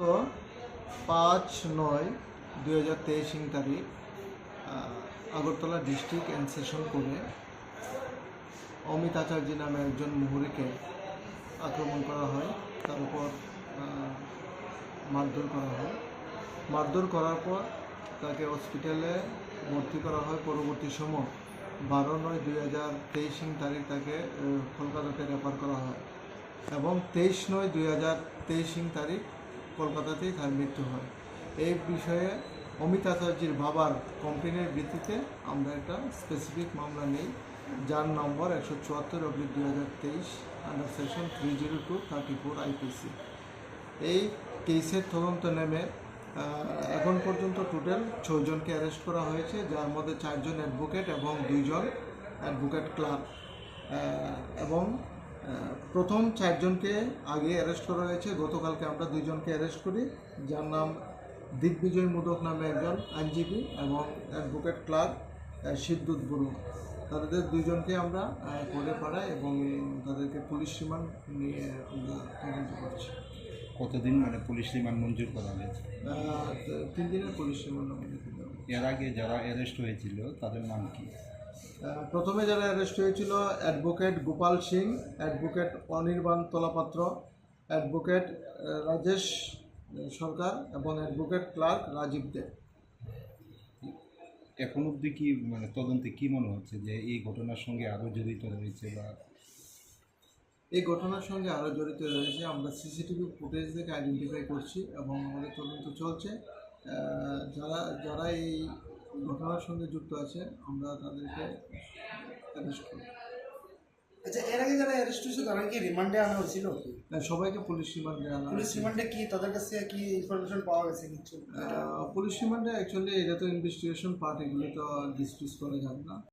তো পাঁচ নয় দুই হাজার তেইশ তারিখ আগরতলা ডিস্ট্রিক্ট অ্যান্ড সেশন করে অমিত আচার্য নামে একজন মুহুরিকে আক্রমণ করা হয়। তার উপর মারধর করা হয়। মারধর করার পর তাকে হসপিটালে ভর্তি করা হয়। পরবর্তী সময় বারো নয় দুই হাজার তেইশ তারিখ তাকে কলকাতাতে রেফার করা হয়। এবং তেইশ নয় দুই হাজার তেইশ তারিখ কলকাতাতেই তার মৃত্যু হয়। এই বিষয়ে অমিত আচার্যের বাবার কমপ্লেনের ভিত্তিতে আমরা একটা স্পেসিফিক মামলা নেই। যার নম্বর একশো চুয়াত্তর অব্লিক দুই হাজার তেইশ under section three zero two thirty four IPC এই কেসের তদন্ত নেমে এখন পর্যন্ত টোটাল ছজনকে অ্যারেস্ট করা হয়েছে, যার মধ্যে চারজন অ্যাডভোকেট এবং দুইজন অ্যাডভোকেট ক্লার্ক এবং প্রথম চারজনকে আগে অ্যারেস্ট করা হয়েছে। গতকালকে আমরা দুইজনকে অ্যারেস্ট করি। যার নাম দিগ্বিজয় মোদক নামে একজন আইনজীবী এবং অ্যাডভোকেট ক্লার্ক সিদ্ধুত বড়ুয়া তাদের দুইজনকে আমরা করে পাঠাই এবং তাদেরকে পুলিশ রিমান্ড নিয়ে আমরা তদন্ত করছি। কতদিন মানে পুলিশ রিমান্ড মঞ্জুর করা হয়েছে? তিন দিনের পুলিশ রিমান্ড। এর আগে যারা অ্যারেস্ট হয়েছিল তাদের নাম কি? প্রথমে যারা অ্যারেস্ট হয়েছিল advocate Gopal Singh advocate Anirban Talapatra advocate Rajesh Sarkar এবং অ্যাডভোকেট ক্লার্ক রাজীব দে। এখন অবধি কি মানে তদন্তে কি মনে হচ্ছে যে এই ঘটনার সঙ্গে আরও জড়িত রয়েছে বা? এই ঘটনার সঙ্গে আরও জড়িত রয়েছে। আমরা সিসিটিভি ফুটেজ থেকে আইডেন্টিফাই করছি এবং আমাদের তদন্ত চলছে। যারা যারা এই ঘটনার সঙ্গে যুক্ত আছে আমরা তাদেরকে অ্যারেস্ট আচ্ছা এর আগে যারা অ্যারেস্ট হয়েছে তারা কি রিমান্ডে আনা হয়েছিল? না, সবাইকে পুলিশ রিমান্ডে আনা পুলিশ। রিমান্ডে কি তাদের কাছে কি ইনফরমেশন পাওয়া গেছে কিছু? পুলিশ রিমান্ডে অ্যাকচুয়ালি এটা তো ইনভেস্টিগেশন পার্ট এগুলো তো ডিসকিউজ করা যাবে না।